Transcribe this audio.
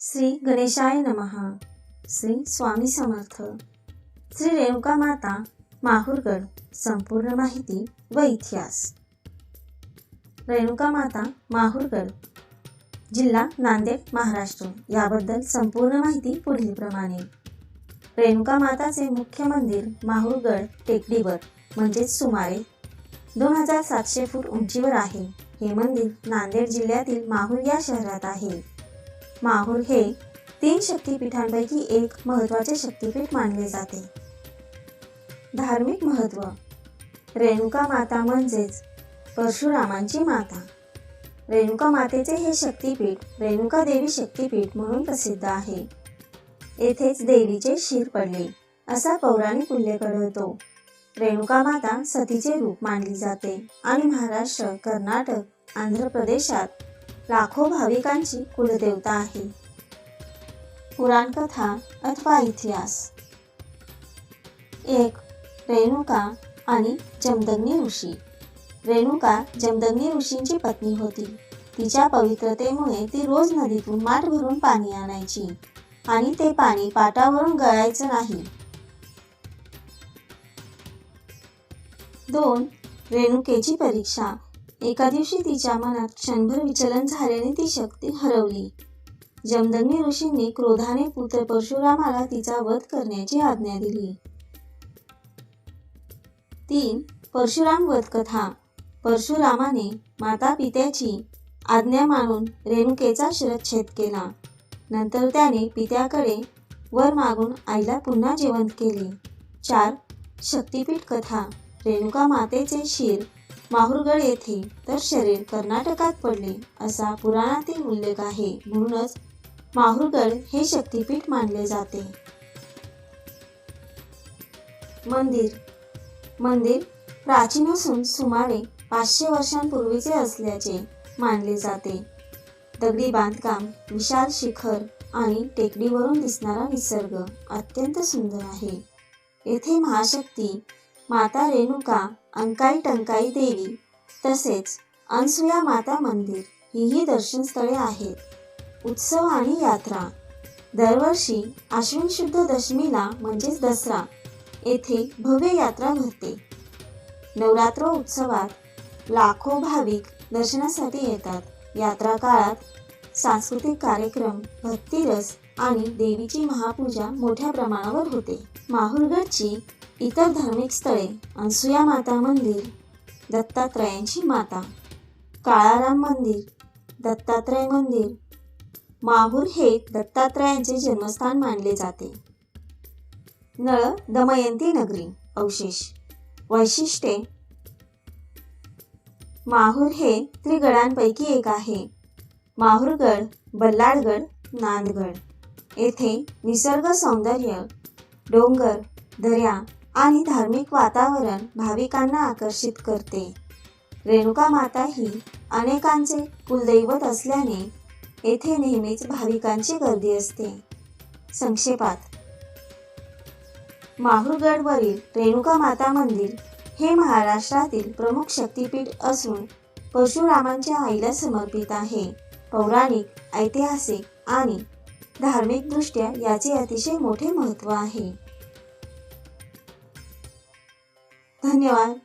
श्री गणेशाय नमहा श्री स्वामी समर्थ. श्री रेणुका माता माहूरगड. संपूर्ण माहिती व इतिहास. रेणुका माता माहूरगड. जिल्हा नांदेड महाराष्ट्र. याबद्दल संपूर्ण माहिती पुढीलप्रमाणे. रेणुका माताचे मुख्य मंदिर माहूरगड टेकडीवर म्हणजेच सुमारे दोन हजार सातशे फूट उंचीवर आहे. हे मंदिर नांदेड जिल्ह्यातील माहूर या शहरात आहे. माहूर हे तीन शक्तिपीठांपैकी एक महत्त्वाचे शक्तिपीठ मानले जाते. धार्मिक महत्त्व. रेणुका माता म्हणजेच परशुरामांची माता. रेणुका मातेचे हे शक्तिपीठ रेणुका देवी शक्तिपीठ म्हणून प्रसिद्ध आहे. येथेच देवीचे शिर पडले असा पौराणिक उल्लेख आढळतो. रेणुका माता सतीचे रूप मानली जाते आणि महाराष्ट्र कर्नाटक आंध्र प्रदेशात लाखो भाविकांची कुलदेवता आहे पुराणकथा अथवा इतिहास. एक रेणुका आणि जमदग्नी ऋषी. रेणुका जमदग्नी ऋषींची पत्नी होती. तिच्या पवित्रतेमुळे ती रोज नदीतून माठ भरून पाणी आणायची आणि ते पाणी पाटावरून गळायचं नाही. दोन रेणुकेची परीक्षा. एका दिवशी तिच्या मनात क्षणभर विचलन झाल्याने ती शक्ती हरवली. जमदग्नी ऋषींनी क्रोधाने पुत्र परशुरामाला तिचा वध करण्याची आज्ञा दिली. तीन परशुराम वध कथा परशुरामाने माता पित्याची आज्ञा मानून रेणुकेचा शिरच्छेद केला. नंतर त्याने पित्याकडे वर मागून आईला पुन्हा जिवंत केले. चार शक्तिपीठ कथा. रेणुका मातेचे शिर माहुरगड येथे तर शरीर कर्नाटकात पडले असा पुराणातील उल्लेख आहे. म्हणूनच माहुरगड हे शक्तिपीठ मानले जाते. मंदिर. मंदिर प्राचीन असून सुमारे पाचशे वर्षांपूर्वीचे असल्याचे मानले जाते. दगडी बांधकाम विशाल शिखर आणि टेकडीवरून दिसणारा निसर्ग अत्यंत सुंदर आहे. येथे महाशक्ती माता रेणुका अंकाई टंकाई देवी तसेच अनसुया माता मंदिर हीही दर्शनस्थळे आहेत. उत्सव आणि यात्रा. दरवर्षी आश्विन शुद्ध दशमीला म्हणजेच दसरा येथे भव्य यात्रा भरते. नवरात्र उत्सवात लाखो भाविक दर्शनासाठी येतात. यात्रा काळात सांस्कृतिक कार्यक्रम भक्तिरस आणि देवीची महापूजा मोठ्या प्रमाणावर होते. माहुरगडची इतर धार्मिक स्थळे अनसुया माता मंदिर दत्तात्रयांची माता काळाराम मंदिर दत्तात्रय मंदिर. माहूर हे दत्तात्रयांचे जन्मस्थान मानले जाते. नळ दमयंती नगरी अवशेष वैशिष्ट्ये. माहूर हे त्रिगडांपैकी एक आहे. माहूरगड बल्लाळगड नांदगड. येथे निसर्ग सौंदर्य डोंगर दर्या आणि धार्मिक वातावरण भाविकांना आकर्षित करते. रेणुका माता ही अनेकांचे कुलदैवत असल्याने येथे नेहमीच भाविकांची गर्दी असते. संक्षेपात. माहूरगडवरील रेणुका माता मंदिर हे महाराष्ट्रातील प्रमुख शक्तिपीठ असून परशुरामांच्या आईला समर्पित आहे. पौराणिक ऐतिहासिक आणि धार्मिकदृष्ट्या याचे अतिशय मोठे महत्त्व आहे. धन्यवाद